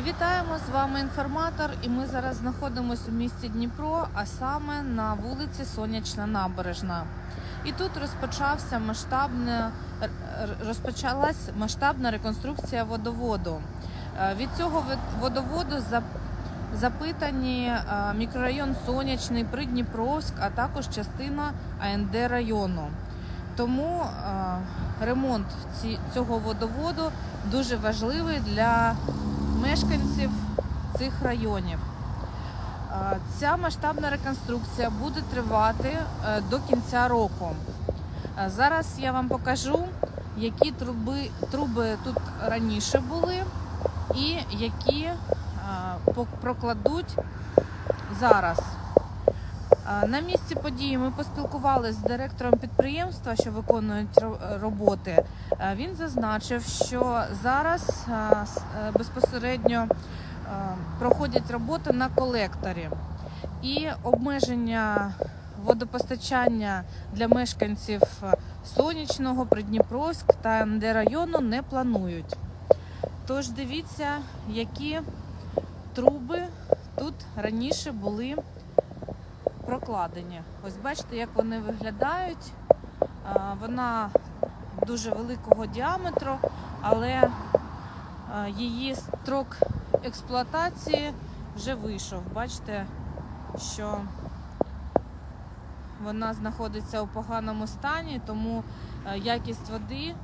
Вітаємо з вами інформатор, і ми зараз знаходимося у місті Дніпро, а саме на вулиці Сонячна Набережна. І тут розпочався р- розпочалась масштабна реконструкція водоводу. Е, Від цього водоводу запитані е, мікрорайон Сонячний, Придніпровськ, а також частина АНД району. Тому е, ремонт цього водоводу дуже важливий для мешканців цих районів. Е, Ця масштабна реконструкція буде тривати е, до кінця року. Е, Зараз я вам покажу, які труби, труби тут раніше були і які прокладуть зараз. Е, На місці події ми поспілкувалися з директором підприємства, що виконують роботи. Е, Він зазначив, що зараз е, безпосередньо проходять роботи на колекторі і обмеження водопостачання для мешканців Сонячного, Придніпровськ та НД району не планують. Тож дивіться, які труби тут раніше були прокладені. Ось бачите, як вони виглядають. Вона дуже великого діаметру, але її строк експлуатації вже вийшов. Бачите, що вона знаходиться у поганому стані, тому якість води,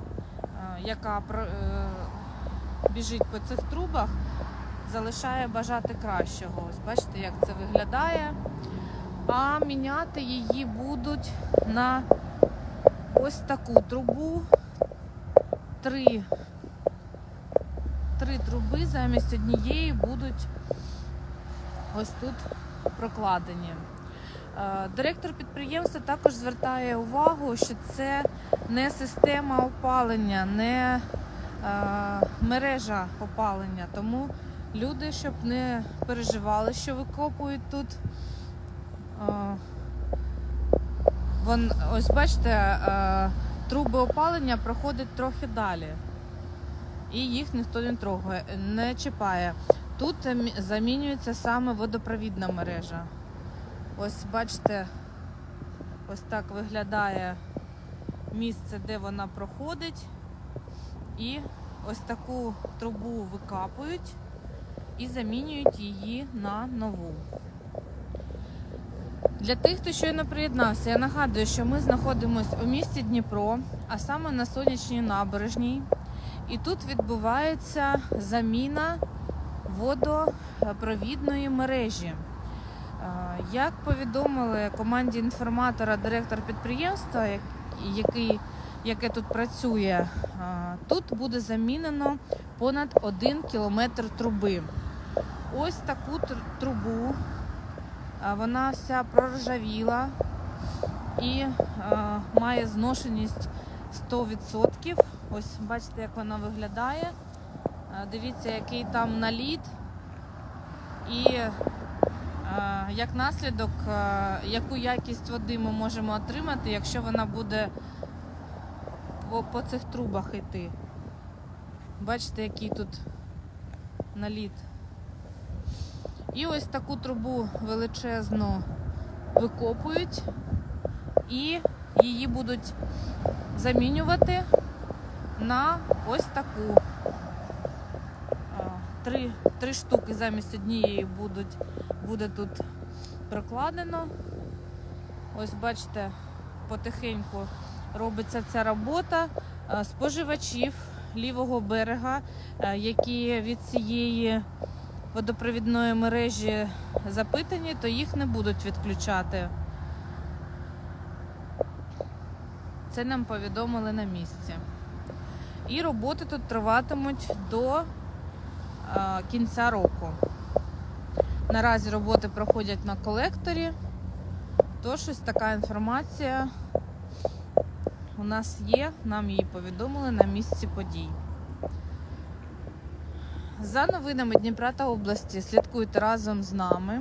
яка е, біжить по цих трубах, залишає бажати кращого. Ось бачите, як це виглядає. А міняти її будуть на ось таку трубу. Три, три труби замість однієї будуть ось тут прокладені. Е, Директор підприємства також звертає увагу, що це не система опалення, не е, мережа опалення. Тому люди, щоб не переживали, що викопують тут. Вон, ось бачите, е, труби опалення проходять трохи далі. І їх ніхто не трогає, не чіпає. Тут замінюється саме водопровідна мережа. Ось бачите, ось так виглядає місце, де вона проходить. І ось таку трубу викапують і замінюють її на нову. Для тих, хто щойно приєднався, я нагадую, що ми знаходимося у місті Дніпро, а саме на сонячній набережній. І тут відбувається заміна водопровідної мережі. Е, Як повідомили команді інформатора директор підприємства, який, яке тут працює, е, тут буде замінено понад 1 кілометр труби. Ось таку трубу Вона вся проржавіла і е, має зношеність 100%. Ось бачите, як вона виглядає. Дивіться, який там наліт. І е, як наслідок, е, яку якість води ми можемо отримати, якщо вона буде по, по цих трубах йти. Бачите, який тут наліт. І ось таку трубу величезну викопують і її будуть замінювати на ось таку. Три, три штуки замість однієї будуть, буде тут прокладено. Ось бачите, потихеньку робиться ця робота. Споживачів лівого берега, які від цієї водопровідної мережі запитані, то їх не будуть відключати. Це нам повідомили на місці. І роботи тут триватимуть до е, кінця року. Наразі роботи проходять на колекторі, тож ось така інформація у нас є, нам її повідомили на місці подій. За новинами Дніпра та області слідкуйте разом з нами.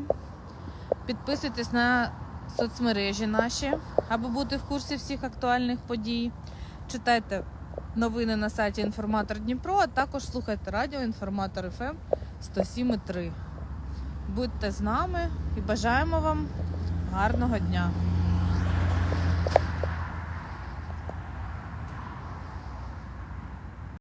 Підписуйтесь на соцмережі наші, аби бути в курсі всіх актуальних подій. Читайте новини на сайті Інформатор Дніпро, а також слухайте радіо Інформатор ФМ 107,3. Будьте з нами і бажаємо вам гарного дня!